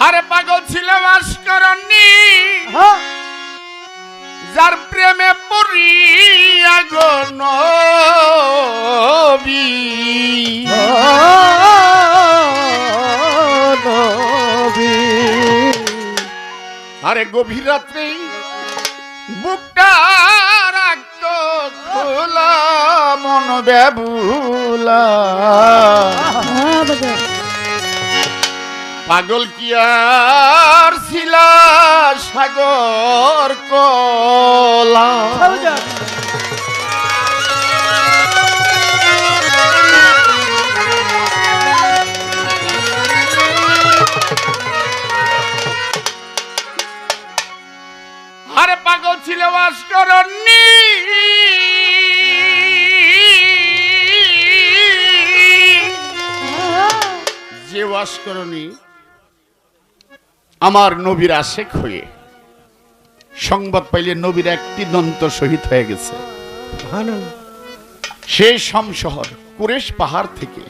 আরে পাগল ছিল ভাস্করণী। হ্যাঁ। যার প্রেমে পড়িয়া গো নবী আরে গভীর রাত্রে বুকটা রাখত খোলা মন বেবুলা পাগল কি আর ছিলা সাগর কলা? আরে পাগল ছিল ভাস্করণী। যে ভাস্করণী আমার নবীর আশেক হয়ে সংবাদ পাইলে নবীর একটি দন্ত শহীদ হয়ে গেছে। সেই শমশহর কুরেশ পাহাড় থেকে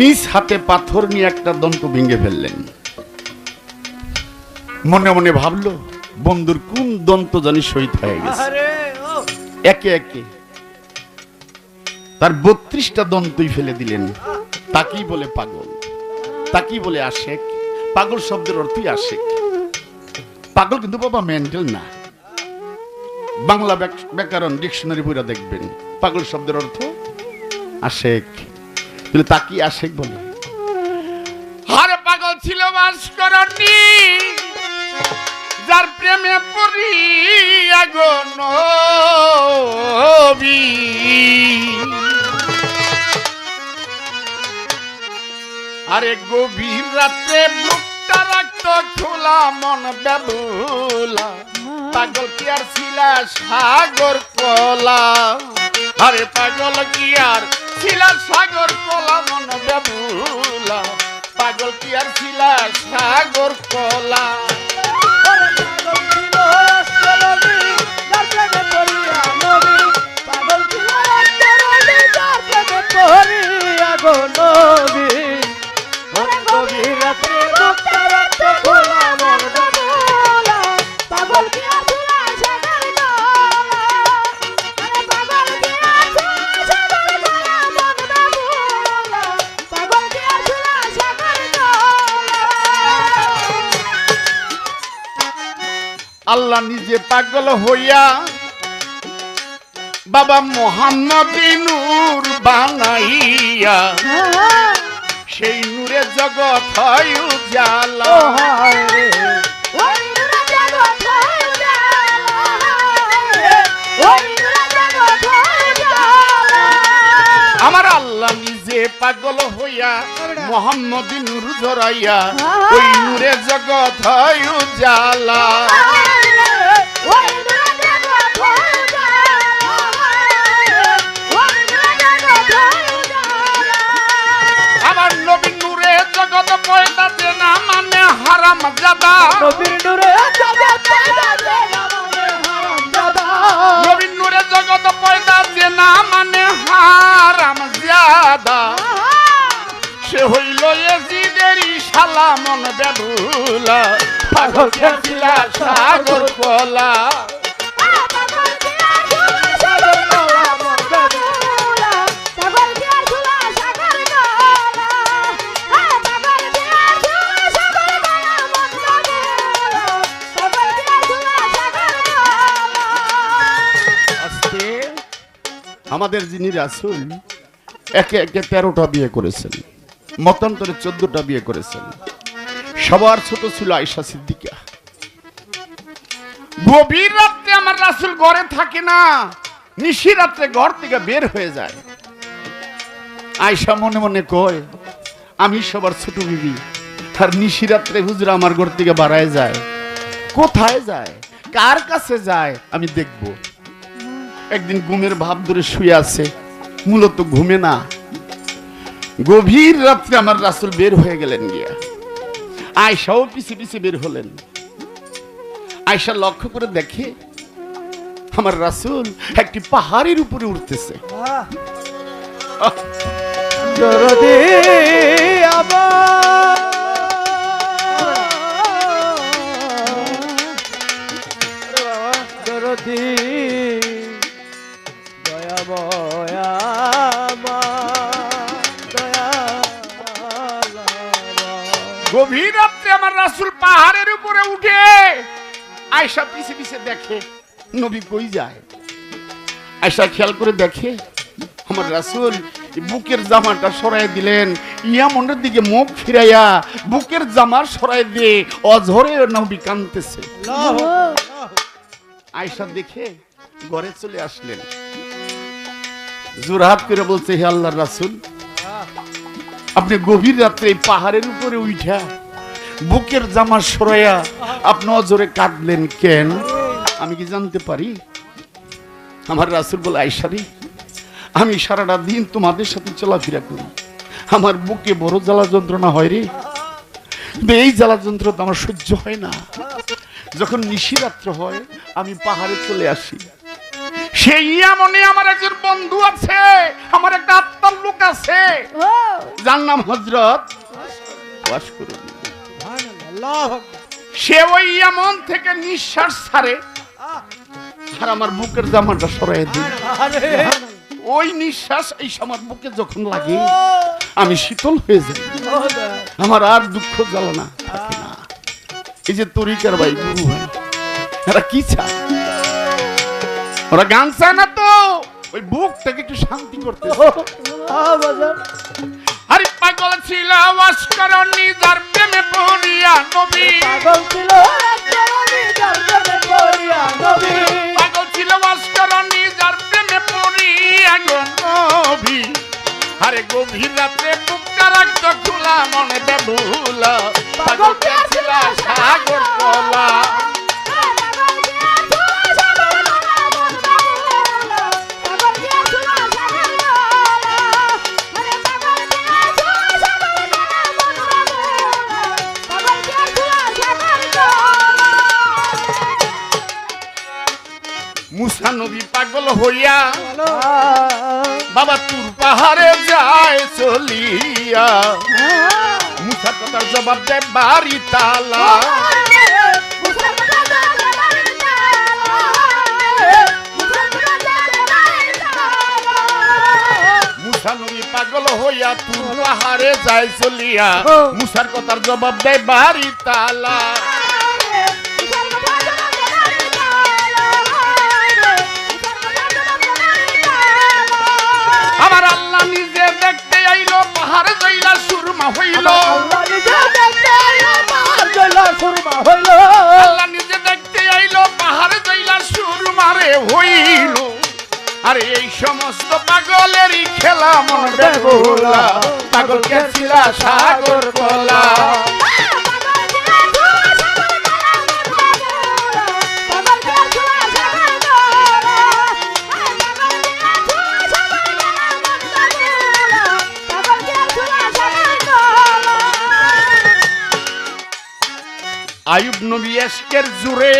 নিজ হাতে পাথর নিয়ে একটা দন্ত ভেঙে ফেললেন। মনে মনে ভাবলো বন্ধুর কোন দন্ত জানি শহীদ হয়ে গেছে। একে একে তার বত্রিশটা দন্তই ফেলে দিলেন। তাকেই বলে পাগল তাকেই বলে আশেক। পাগল শব্দের অর্থই আশেক পাগল কিন্তু বাবা মেন্টাল না। বাংলা ব্যাক- ব্যাকরণ ডিকশনারি বইরা দেখবেন। পাগল শব্দের অর্থ আশেক। তাহলে তাকেই আশেক বলে? আরে পাগল ছিল ভাস্করণী যার প্রেমে পড়িয়া গো নবী আরে গভীর রাত্রে বুকটা রাখতো খোলা, মন বেবুলা পাগল কি আর ছিলা সাগর কলা? আরে পাগল কি আর ছিলা সাগর কলা, মন বেবুলা পাগল কি আর ছিলা সাগর কলা? নিজে পাগল হইয়া বাবা মোহাম্মদ নূর বানাইয়া সেই নূরে জগৎ হয় উজালা। আমার আল্লাহ নিজে পাগল হইয়া মোহাম্মদ নূর ধরাইয়া ওই নূরে জগৎ হয় উজালা। মানে হারাম জাদা নবীর নূরে জগৎ পয়দা যে না মানে হারাম জাদা সে হইল এজিদেরই শালা মন বেবুলা পাগল খেলা সাগর কলা আমাদের যিনি রাসুল, একে একে তেরোটা বিয়ে করেছেন, মতান্তরে চোদ্দটা বিয়ে করেছেন। সবার ছোট ছিল আয়সা সিদ্দিকা গভীর রাত্রে আমার রাসুল ঘরে থাকে না, নিশি রাত্রে ঘর থেকে বের হয়ে যায়। আয়সা মনে মনে কয়, আমি সবার ছোট বিবি, আর নিশি রাত্রে হুজুর আমার ঘর থেকে বাড়ায় যায়। কোথায় যায়? কার কাছে যায়? আমি দেখব। একদিন ঘুমের ভাব ধরে শুয়ে আছে। মূলত ঘুমে না। গভীর রাত্রে আমার রাসুল বের হয়ে গেলেন গিয়া। আয়সাও পিছে পিছে বের হলেন। আয়সা লক্ষ্য করে দেখে, আমার রাসুল একটি পাহাড়ের উপরে উঠতেছে। আবার গভীর রাত্রে আমার রাসুল পাহাড়ের উপরে উঠে আয়সা পিছে পিছে দেখে নবী কই যায়? আয়সা খেয়াল করে দেখে আমার রাসুল বুকের জামাটা সরাই দিলেন ইয়ামনের দিকে মুখ ফিরাইয়া বুকের জামা সরাই দিয়ে অঝরে নবী কানতেছে আয়সা দেখে ঘরে চলে আসলেন। জোরহাত করে বলছে হে আল্লাহর রাসুল আপনি গভীর রাত্রে এই পাহাড়ের উপরে উঠা বুকের জামা সরাইয়া আপনি অজরে কাঁদলেন কেন? আমি কি জানতে পারি? আমার রাসুল বলে আইসারি আমি সারাটা দিন তোমাদের সাথে চলাফেরা করি। আমার বুকে বড় জ্বালা যন্ত্রণা হয় রে। এই জ্বালা যন্ত্রণা তো আমার সহ্য হয় না। যখন নিশিরাত্র হয়, আমি পাহাড়ে চলে আসি। সেই এমনই আমার একজন বন্ধু আছে, আমার একটা আত্মার লোক আছে যার নাম হজরত সে ওই এমন থেকে নিঃশ্বাস ছাড়ে। আর আমার বুকের জামাটা সরাই দিই ওই নিঃশ্বাস এই আমার বুকে যখন লাগে আমি শীতল হয়ে যাই। আমার আর দুঃখ জ্বালানা থাকে না। এই যে তরিকার ভাই গুরু ভাই এরা কি চায়? ওরা গান চায় না তো? ওই বুকটাকে একটু শান্তি করতে। আরে পাগল ছিল অস্কর নিজার প্রেমে পড়িয়া নবী। পাগল ছিল মুসা নবী পাগল হইয়া। বাবা তুর পাহাড়ে যায় চলিয়া। মুসা কথার জবাব দেয় বাড়ি তালা। মুসা পাগল হইয়া তুর পাহাড়ে যায় চলিয়া। মুসার কথার জবাব দেয় বাড়ি তালা। সুরমা হইল। আল্লাহ নিজে দেখতে আইলো, পাহাড় যাইলা সুরমা রে হইল। আরে এই সমস্ত পাগলেরই খেলা মন পাগল গেছিলা সাগর কলা। নবী এসকের জুড়ে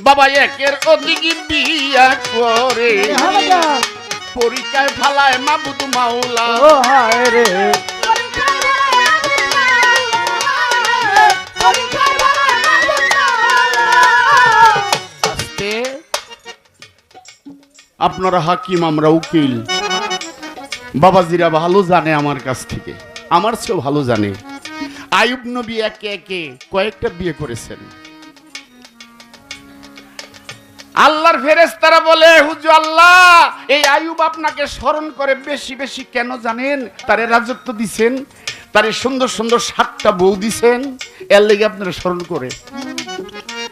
বাবা একের অধিক বিয়া করে। পরীক্ষায় ফালায় মাবুদ মাওলা। রে। আপনারা হাকিম আমরা উকিল। বাবাজিরা ভালো জানে আমার কাছ থেকে। আমার চেয়েও ভালো জানে। আয়ুব নবী একে একে কয়েকটা বিয়ে করেছেন। আল্লাহর ফেরেশতারা বলে হুজু আল্লাহ এই আয়ুব আপনাকে স্মরণ করে বেশি বেশি কেন জানেন? তারে রাজত্ব দিছেন তারে সুন্দর সুন্দর সাতটা বউ দিছেন এর লেগে আপনারা স্মরণ করে।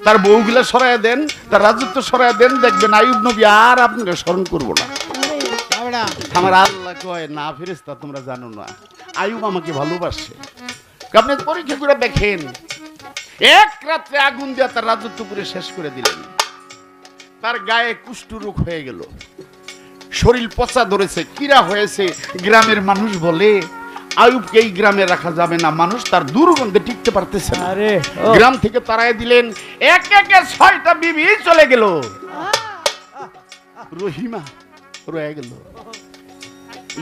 তার বউগুলা সরাই দেন তার রাজত্ব সরাই দেন দেখবেন আয়ুব নবী আর আপনাকে স্মরণ করব না। আমার আল্লাহ কয় না ফেরেস্তা তোমরা জানো না আয়ুব আমাকে ভালোবাসে। আপনি পরীক্ষা করে দেখেন? এক রাত্রে আগুন দিয়ে তার রাজত্ব করে শেষ করে দিলেন। তার গায়ে কুষ্ঠ রোগ হয়ে গেল। শরীর পচা ধরেছে কিরা হয়েছে গ্রামের মানুষ বলে আয়ুবকে এই গ্রামে রাখা যাবে না মানুষ তার দুর্গন্ধে টিকতে পারতেছে না। আরে গ্রাম থেকে তারাই দিলেন এক একে ছয়টা বিবি চলে গেল। রহিমা রয়ে গেল।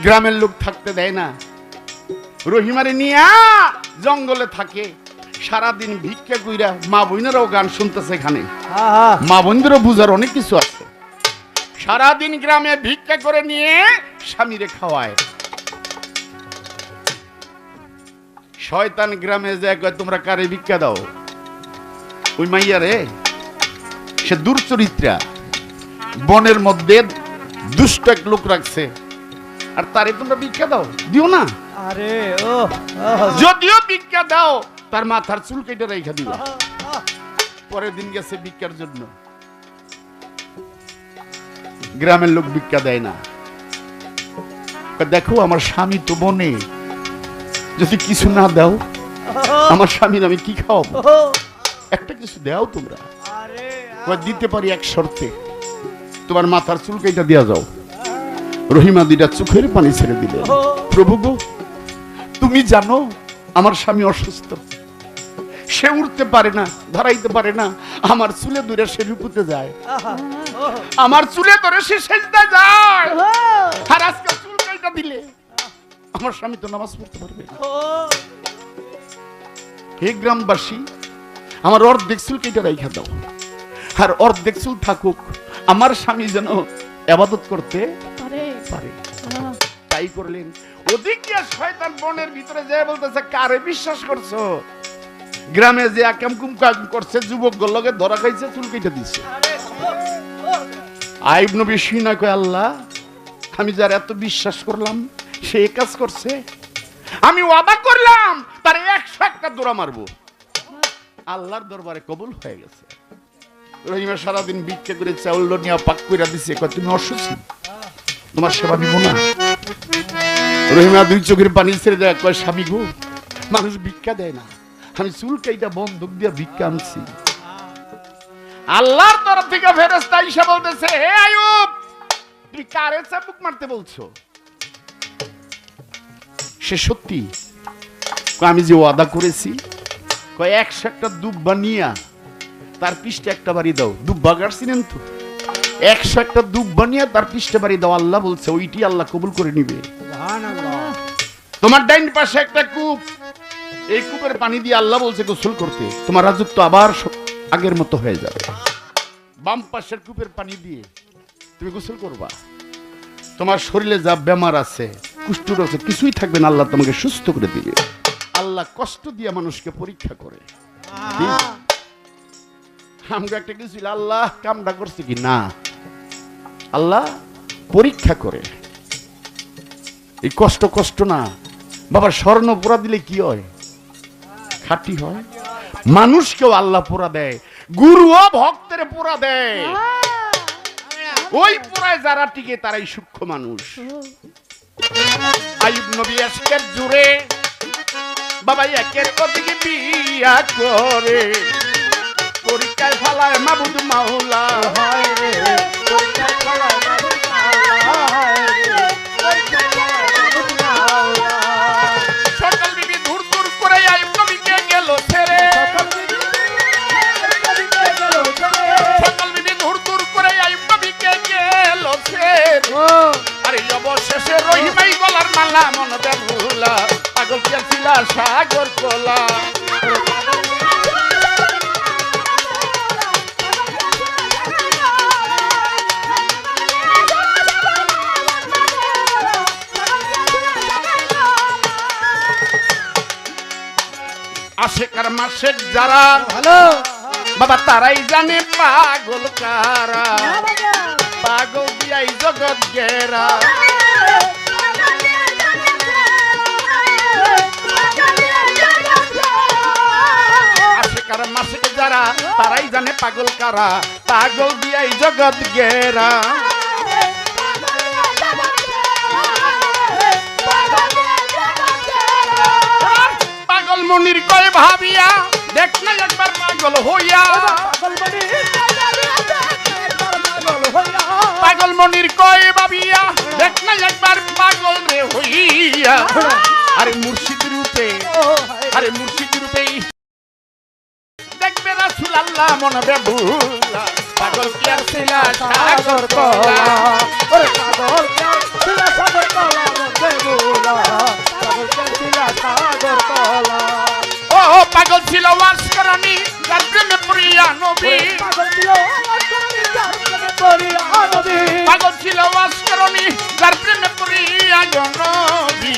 গ্রামের লোক থাকতে দেয় না। রহিমারে নিয়া জঙ্গলে থাকে। সারাদিন ভিক্ষা কইরা মা বোনেরাও গান শুনতেছে এখানে। মা বোনদেরও বুঝার অনেক কিছু আছে। সারাদিন গ্রামে ভিক্ষা করে নিয়ে স্বামীরে খাওয়ায়। শয়তান গ্রামে যে কয় তোমরা কারে ভিক্ষা দাও? ওই মাইয়া রে সে দুর্চরিত্রা। বনের মধ্যে দুষ্ট এক লোক রাখছে। আর তারে তোমরা ভিক্ষা দাও? দিও না। আরে ও যদিও ভিক্ষা দাও তার মাথার চুল কেটে রেখা দিবা। পরের দিন গেছে ভিক্ষার জন্য। গ্রামের লোক ভিক্ষা দেয় না। দেখো আমার স্বামী তো বনে। যদি কিছু না দাও আমার স্বামীর আমি কি খাও একটা কিছু দাও তোমরা। দিতে পারি এক শর্তে। তোমার মাথার চুল কেটে দেওয়া যাও। রহিমা দিটা চোখের পানি ছেড়ে দিলে প্রভু গো তুমি জানো, আমার স্বামী অসুস্থ। সে উঠতে পারে না, ধরাইতে পারে না। আমার চুলে দূরে সে রুকুতে যায়। আমার চুলে ধরে সে সেজদা যায়। আর আজকে চুল কেটে দিলে, আমার স্বামী তো নামাজ পড়তে পারবে হে গ্রামবাসী, আমার অর্ধেক চুল কেটে রাইখা দাও। আর অর্ধেক চুল থাকুক, আমার স্বামী যেন আবাদত করতে পারে। তাই করলেন। ওদিক দিয়ে শয়তান বনের ভিতরে যে বলতেছে, কারে বিশ্বাস করছ? গ্রামে যে আকাম কুম কাম করছে যুবক লগে ধরা খাইছে, চুল কেটে দিছে। আইব নবী সিনা কয়, আল্লাহ, আমি যার এত বিশ্বাস করলাম, সে কাজ করছে। আমি ওয়াদা করলাম, তার একশো একটা দৌড়া মারবো। আল্লাহর দরবারে কবুল হয়ে গেছে। রহিমা সারাদিন ভিক্ষা করে চাউল নিয়ে পাক কইরা দিছে তুমি অসুস্থ তোমার সেবা দিব না। রহিমা দুই চোখের পানি ছেড়ে দেয় কয় স্বামী গো, মানুষ ভিক্ষা দেয় না। আমি চুল কাইটা বন্দুক দিয়ে ভিক্ষা আনছি। আল্লাহর তরফ থেকে ফেরেস্তা ইসা বলতেছে, হে আয়ুব, তুমি কারে চাবুক মারতে বলছো? সে সত্যি আমি যে ওয়াদা করেছি, কয়, একশো একটা দুব্বা নিয়া তার পৃষ্ঠে একটা বাড়ি দাও। দুব্বা গাড়ছিলেন তো? একশো একটা দুব্বা নিয়ে তার পৃষ্ঠে বাড়ি দাও। আল্লাহ বলছে ওইটি আল্লাহ কবুল করে নিবে। তোমার ডাইন পাশে একটা কূপ। এই কূপের পানি দিয়ে আল্লাহ বলছে গোসল করতে। তোমার রাজত্ব আবার আগের মতো হয়ে যাবে। বাম পাশের কূপের পানি দিয়ে তুমি গোসল করবা। তোমার শরীরে যা বেমার আছে কুষ্ঠ আছে কিছুই থাকবে না। আল্লাহ তোমাকে সুস্থ করে দিবে। আল্লাহ কষ্ট দিয়ে মানুষকে পরীক্ষা করে। আমরা একটা কিছু আল্লাহ কামটা করছে কি? না। আল্লাহ পরীক্ষা করে। এই কষ্ট কষ্ট না। বাবা স্বর্ণ পোড়া দিলে কি হয়? খাটি হয়। মানুষকেও আল্লাহ পোড়া দেয়। গুরুও ভক্তের পোড়া দেয়। ওই পোড়ায় যারা টিকে তারাই সূক্ষ্ম মানুষ। আইব নবী আজকের জুড়ে বাবা একের ওদিকে বিয়া করে। পরীক্ষায় ফালায় মাবুদ মাওলা হয় রে। সকাল বিবি দূর দূর করে আইব নবীকে গেল ছেড়ে। সকাল বিবি দূর দূর করে আইব নবীকে গেল ছেড়ে। আরে অবশেষে রহিমাই গলার মালা মন দেবুলা পাগল পেয়েছিলা সাগর কোলা। আশেকার মাসের যারা বাবা তারাই জানে পাগল কারা। পাগল দিয়াই জগৎ গেরা মাসের যারা তারাই জানে পাগল কারা। পাগল দিয়াই জগৎ গেরা মনির কয় ভাবিয়া, দেখ না একবার পাগল হইয়া। পাগল মনির কয় ভাবিয়া, দেখ না একবার পাগল রে হইয়া। আরে মুর্শিদ রূপে, আরে মুর্শিদ রূপে। দেখবে রাসুল আল্লাহ মন বেবুলা পাগল কি আর ছিলা সাগর কলা? ও পাগল ছিল ওয়াসকরণী যার প্রেমে প্রিয়া নবী। পাগল ছিল ওয়াসকরণী যার প্রেমে প্রিয়া নবী।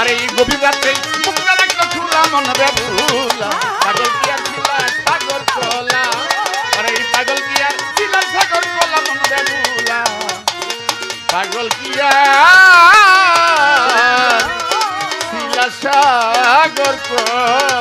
আরে এই গভীর রাত্রে মুখটা রাখল খোলা মন বেবুলা পাগল সাগর